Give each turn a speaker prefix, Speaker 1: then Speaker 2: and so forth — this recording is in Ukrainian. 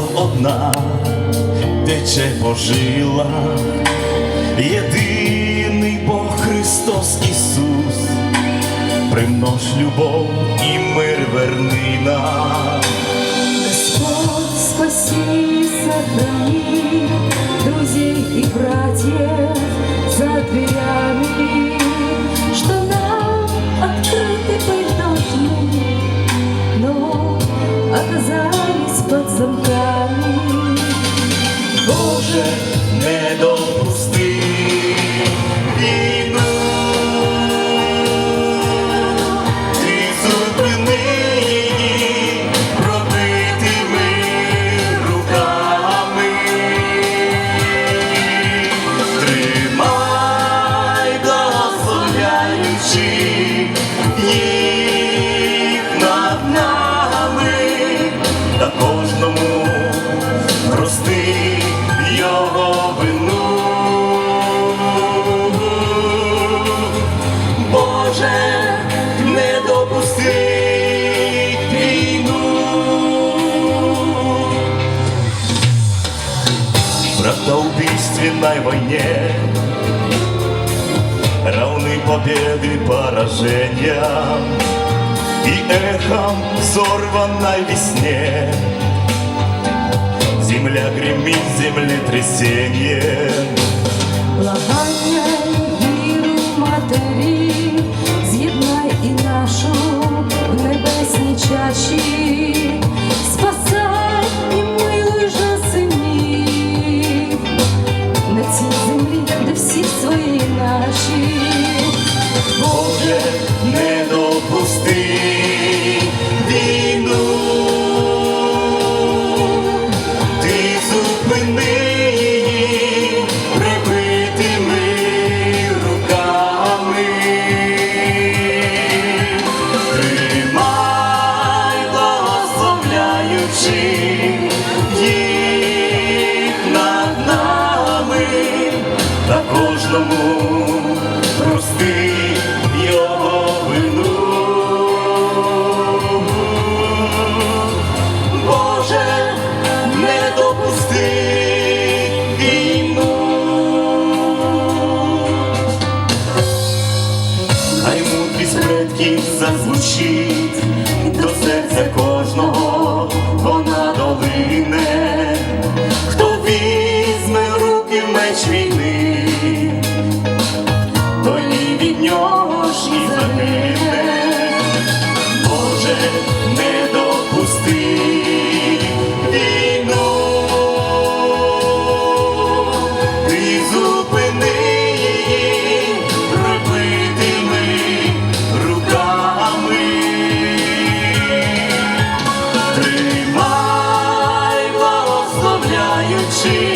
Speaker 1: вона тече по жилах, єдиний Бог Христос Ісус, примнож любов і мир верни нам.
Speaker 2: Господь, спаси, сохрани
Speaker 1: Боже, не допусти війну. Правда убийственной войне равны победы поражениям и эхом взорванной весне Земля гремит землетрясением
Speaker 2: наші.
Speaker 1: Боже, не допусти війну, ти зупини її прибитими руками, тримай, благословляючи їх над нами. Та кожному ti. see.